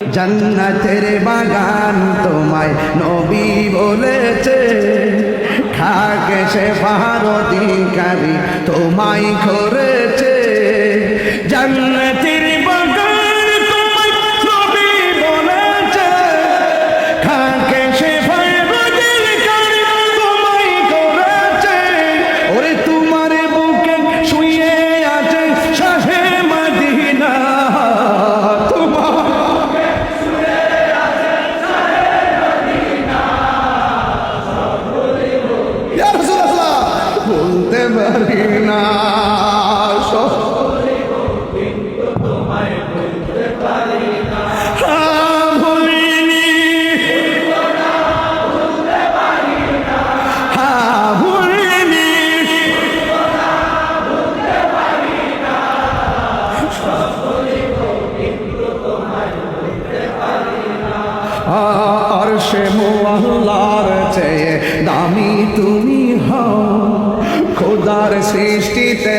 জান্নাতের বাগান তোমায় নবী বলেছে। খাকে সে পাহাড়িকারী তোমায় করেছে। জান্নাতের আর সে মোল্লার চেয়ে দামি তুমি হও। খোদার সৃষ্টিতে